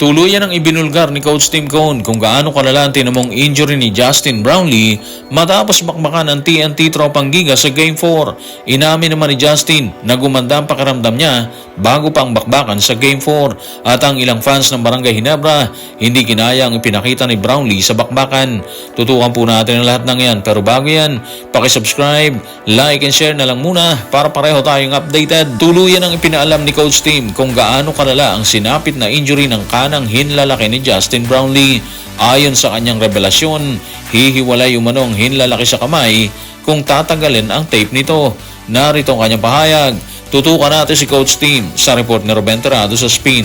Tuluyan ang ibinulgar ni Coach Tim Cone kung gaano kalala ang tinamong injury ni Justin Brownlee matapos makmakan ang TNT tropang giga sa Game 4. Inamin naman ni Justin na gumanda ang pakiramdam niya bago pa ang bakbakan sa Game 4 at ang ilang fans ng Barangay Hinebra hindi kinaya ang ipinakita ni Brownlee sa bakbakan. Tutukan po natin ang lahat ng yan pero bago yan, pakisubscribe, like and share na lang muna para pareho tayong updated. Tuluyan ang ipinaalam ni Coach Tim kung gaano kalala ang sinapit na injury ng kanang hinlalaki ni Justin Brownlee. Ayon sa kanyang revelasyon, hihiwalay umano ang hinlalaki sa kamay kung tatagalin ang tape nito. Narito ang kanyang pahayag. Tutukan natin si Coach Tim sa report ni Ruben Terrado sa spin.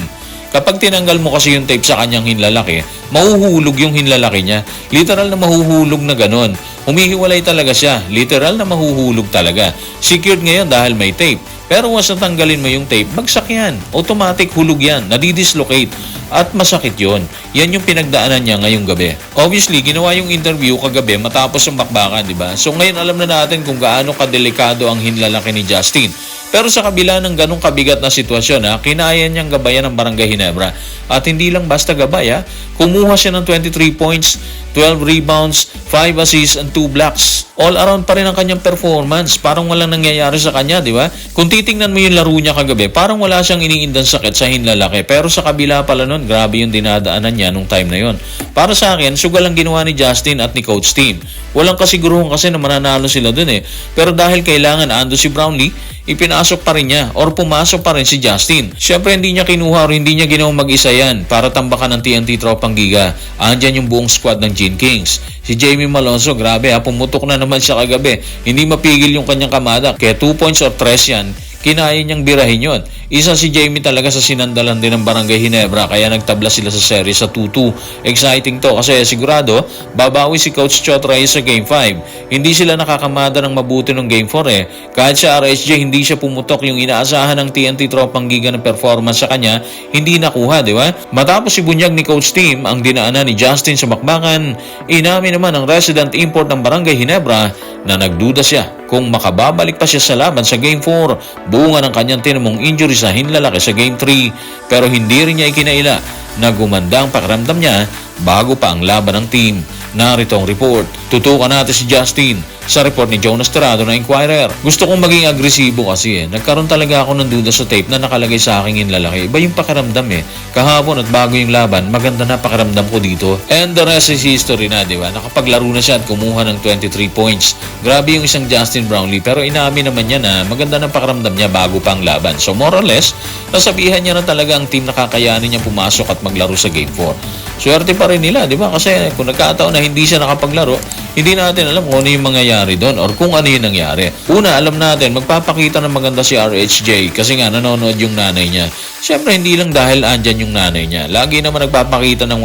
Kapag tinanggal mo kasi yung tape sa kanyang hinlalaki, mahuhulog yung hinlalaki niya. Literal na mahuhulog na ganon. Humihiwalay talaga siya. Literal na mahuhulog talaga. Secured ngayon dahil may tape. Pero once natanggalin mo yung tape, bagsak yan. Automatic hulog yan. Nadidislocate. At masakit yon. Yan yung pinagdaanan niya ngayong gabi. Obviously, ginawa yung interview kagabi matapos ang bakbakan, di ba? So ngayon alam na natin kung gaano kadelikado ang hinlalaki ni Justin. Pero sa kabila ng ganong kabigat na sitwasyon, ha, kinaya niyang gabayan ng Barangay Hinebra. At hindi lang basta gabay, ha, kumuha siya ng 23 points, 12 rebounds, 5 assists, and 2 blocks. All around pa rin ang kanyang performance. Parang walang nangyayari sa kanya, di ba? Kung titingnan mo yung laro niya kagabi, parang wala siyang iniindang sakit sa hinlalaki. Pero sa kabila pala nun, grabe yung dinadaanan niya nung time na yon. Para sa akin, sugal ang ginawa ni Justin at ni Coach Team. Walang kasiguruhan kasi na mananalo sila dun eh. Pero dahil kailangan ando si Brownlee, ipinasok pa rin niya or pumasok pa rin si Justin. Siyempre hindi niya kinuha or hindi niya ginawang mag-isa yan para tambakan ng TNT Tropang Giga. Andyan yung buong squad ng Gene Kings. Si Jamie Malonzo, grabe ha, pumutok na naman siya kagabi. Hindi mapigil yung kanyang kamada. Kaya 2 points or 3 yan, kinaya niyang birahin yon. Isa si Jamie talaga sa sinandalan din ng Barangay Hinebra kaya nagtabla sila sa series sa 2-2. Exciting to kasi sigurado babawi si Coach Chot Reyes sa Game 5. Hindi sila nakakamada ng mabuti ng Game 4 eh. Kahit sa RSJ hindi siya pumutok yung inaasahan ng TNT Tropang Giga ng performance sa kanya, hindi nakuha, di ba? Matapos si bunyag ni Coach Team ang dinaanan ni Justin sa bakbakan, inamin naman ang resident import ng Barangay Hinebra na nagduda siya kung makababalik pa siya sa laban sa Game 4 bunga ng kanyang tinamong injury sa hinlalaki sa Game 3 pero hindi rin niya ikinaila na gumanda ang pakiramdam niya bago pa ang laban ng team. Narito ang report. Tutukan natin si Justin sa report ni Jonas Terrado na Inquirer. Gusto kong maging agresibo kasi eh. Nagkaroon talaga ako ng duda sa tape na nakalagay sa aking inlalaki. Iba yung pakiramdam eh. Kahapon at bago yung laban, maganda na pakiramdam ko dito. And the rest is history na, di ba? Nakapaglaro na siya at kumuha ng 23 points. Grabe yung isang Justin Brownlee pero inamin naman niya na maganda ng pakiramdam niya bago pa ang laban. So more or less, nasabihan niya na talaga ang team na kakayanin niya pumasok at maglaro sa Game 4. Swerte pa rin nila, di ba? Kasi kung nagkataon na hindi siya nakapaglaro, hindi natin alam kung ano yung mangyayari doon or kung ano yung nangyari. Una, alam natin, magpapakita ng maganda si RHJ kasi nga nanonood yung nanay niya. Siyempre, hindi lang dahil andyan yung nanay niya. Lagi naman nagpapakita ng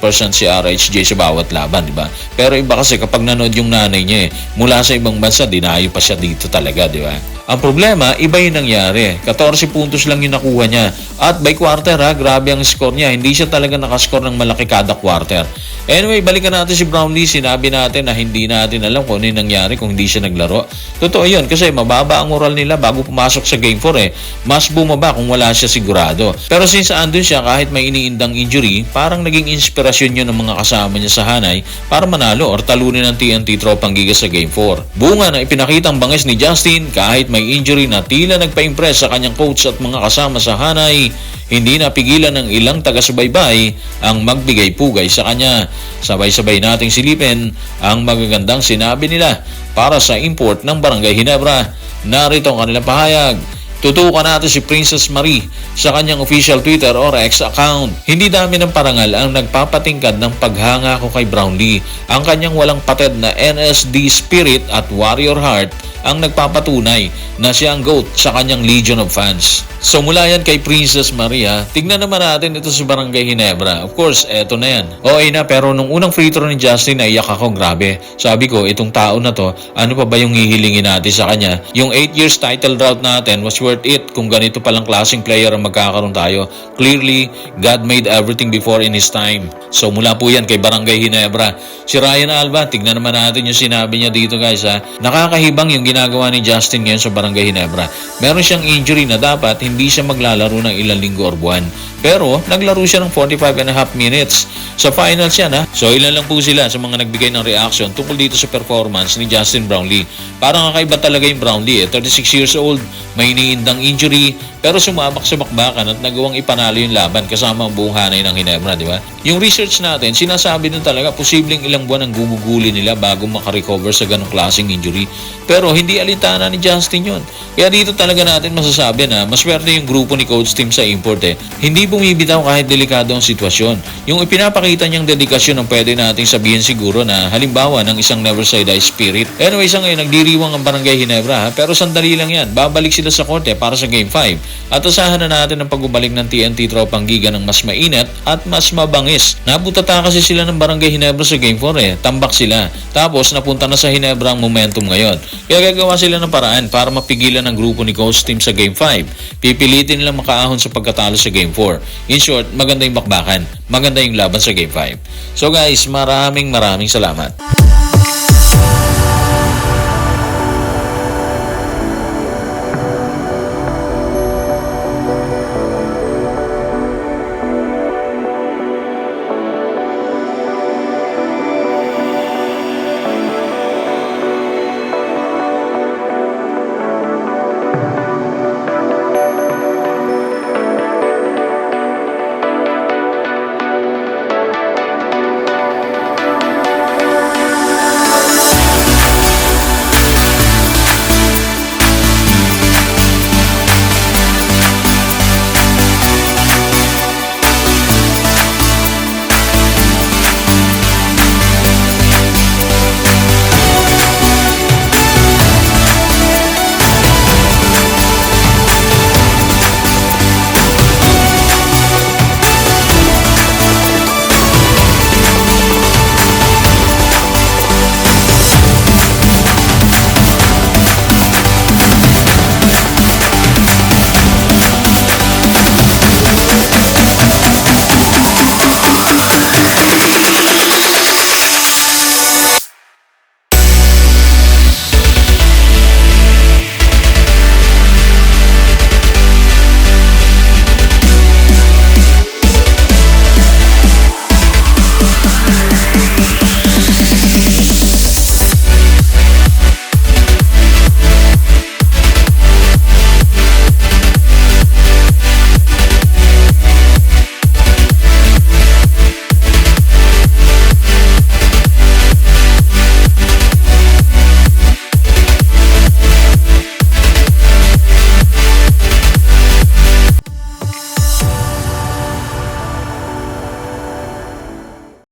100% si RHJ sa bawat laban, di ba? Pero iba kasi kapag nanood yung nanay niya eh, mula sa ibang bansa, dinayo pa siya dito talaga, di ba? Ang problema, iba yung nangyari. 14 puntos lang yung nakuha niya. At by quarter ha, grabe ang score niya. Hindi siya talaga nakascore ng malaki kada quarter. Anyway, balikan natin si Brownlee. Sinabi natin na hindi natin alam kung ano yung nangyari kung hindi siya naglaro. Totoo yun kasi mababa ang oral nila bago pumasok sa Game 4 eh. Mas bumaba kung wala siya sigurado. Pero since andun siya kahit may iniindang injury, parang naging inspirasyon yun ng mga kasama niya sa Hanay para manalo or talunin ng TNT Tropang Giga sa Game 4. Bunga na ipinakitang bangis ni Justin kahit may injury na tila nagpa-impress sa kanyang coach at mga kasama sa Hanay, hindi napigilan ng ilang taga-subaybay ang magbigay pugay sa kanya. Sabay-sabay nating silipin ang magagandang sinabi nila para sa import ng Barangay Hinebra. Narito ang kanilang pahayag. Tutukan natin si Princess Marie sa kanyang official Twitter or X account. Hindi dami ng parangal ang nagpapatingkad ng paghanga ko kay Brownlee. Ang kanyang walang pated na NSD spirit at warrior heart ang nagpapatunay na siya ang GOAT sa kanyang legion of fans. So mula yan kay Princess Maria, tignan naman natin ito sa Barangay Hinebra. Of course, eto na yan. Okay na, pero nung unang free throw ni Justin, naiyak ako, grabe. Sabi ko, itong tao na to, ano pa ba yung hihilingin natin sa kanya? Yung 8 years title drought natin was worth it kung ganito palang klaseng player ang magkakaroon tayo. Clearly, God made everything before in His time. So mula po yan kay Barangay Hinebra. Si Ryan Alba, tignan naman natin yung sinabi niya dito guys ha. Nakakahibang yung ginagawa ni Justin ngayon sa Barangay Hinebra. Meron siyang injury na dapat hindi siya maglalaro ng ilang linggo or buwan. Pero naglaro siya ng 45 and a half minutes. Sa finals yan ha. So ilan lang po sila sa mga nagbigay ng reaction tungkol dito sa performance ni Justin Brownlee. Parang kakaiba talaga yung Brownlee eh. 36 years old, may iniindang injury, pero sumabak sa bakbakan at nagawang ipanalo yung laban kasama ang buong hanay ng Hinebra, di ba? Yung research natin, sinasabi nun talaga posibleng ilang buwan ang guguguli nila bago makarecover sa ganong klaseng injury. Pero hindi alintana ni Justin yun. Kaya dito talaga natin masasabi na maswerte yung grupo ni Coach Tim sa import eh. Hindi bumibitaw kahit delikado ang sitwasyon. Yung ipinapakita niyang dedikasyon ang pwede nating sabihin siguro na halimbawa ng isang never say die spirit. Anyway, sa ngayon, nagdiriwang ang barangay Hinebra ha? pero sandali lang yan. Babalik sila sa korte para sa Game 5. At asahan na natin ang pagbabalik ng TNT Tropang Giga ng mas mainit at mas mabangis. Nabutata kasi sila ng barangay Hinebra sa Game 4 eh. Tambak sila. Tapos napunta na sa Hinebra ang momentum ngayon. Kaya gagawa sila ng paraan para mapigilan ang grupo ni Coach Team sa Game 5. Pipilitin nilang makaahon sa pagkatalo sa Game 4. In short, maganda yung bakbakan. Maganda yung laban sa Game 5. So guys, maraming maraming salamat.